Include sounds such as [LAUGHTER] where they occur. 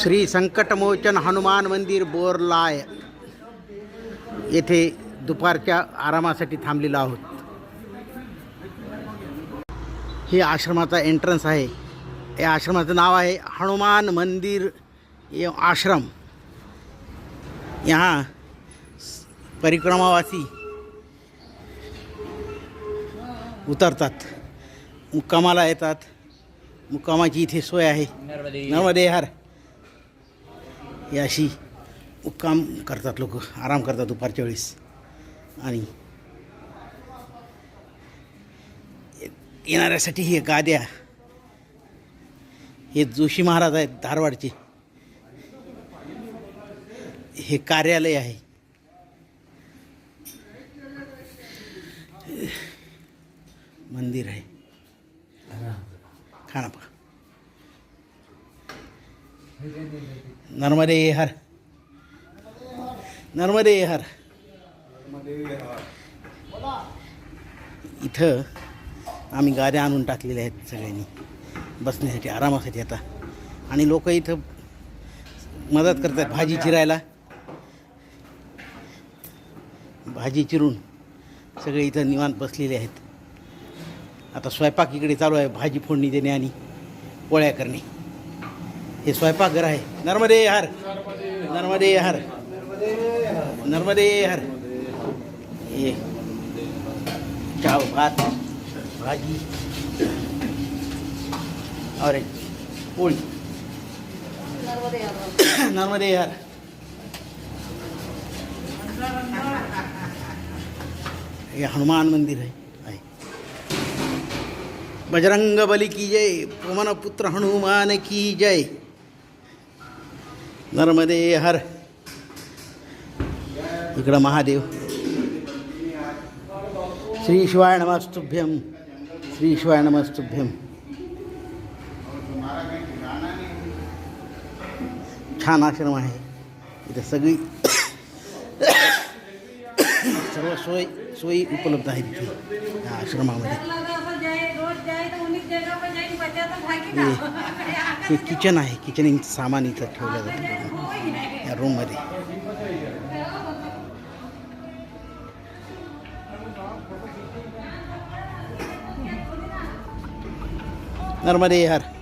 श्री संकटमोचन हनुमान मंदिर बोरलाय येथे दुपारच्या आरामासाठी थांबलेलो आहोत. हे आश्रमाचा एंट्रन्स आहे. या आश्रमाचं नाव आहे हनुमान मंदिर एवं आश्रम. यहाँ परिक्रमावासी उतरतात. मुक्कामाला येतात. मुक्कामाची इथे सोय आहे. नर्मदे हर. ही अशी मुक्काम करतात लोक आराम करतात दुपारच्या वेळेस. आणि येणाऱ्यासाठी हे गाद्या हे जोशी महाराज आहेत धारवाडचे. हे कार्यालय आहे. मंदिर आहे. खानापा नर्मदे हर। नर्मदे हर। इथं आम्ही गाड्या आणून टाकलेल्या आहेत सगळ्यांनी. बसण्यासाठी आरामासाठी आता. आणि लोक इथं मदत करतात भाजी चिरायला. भाजी चिरून सगळे इथं निवांत बसलेले आहेत. आता स्वयंपाक इकडे चालू आहे भाजी फोडणी देणे आणि पोळ्या करणे. हे स्वयंपाकघर आहे. नर्मदे हर. नर्मदे हर. नर्मदे हर. हे चाव, भात, भाजी. और एक पोळी नर्मदे हर. हे हनुमान मंदिर आहे बजरंग बली की जय पवन पुत्र हनुमान की जय. नर्मदे हर। इकडं महादेव। श्री शिवाय नमस्तुभ्यम श्री शिवाय नमस्तुभ्यम छान आश्रम आहे। इथं सगळी [COUGHS] सर्व सोय सोयी उपलब्ध आहेत तिथे या आश्रमामध्ये. हे किचन आहे किचन सामान इथं ठेवलं जातं या रूममध्ये नर्मदे हर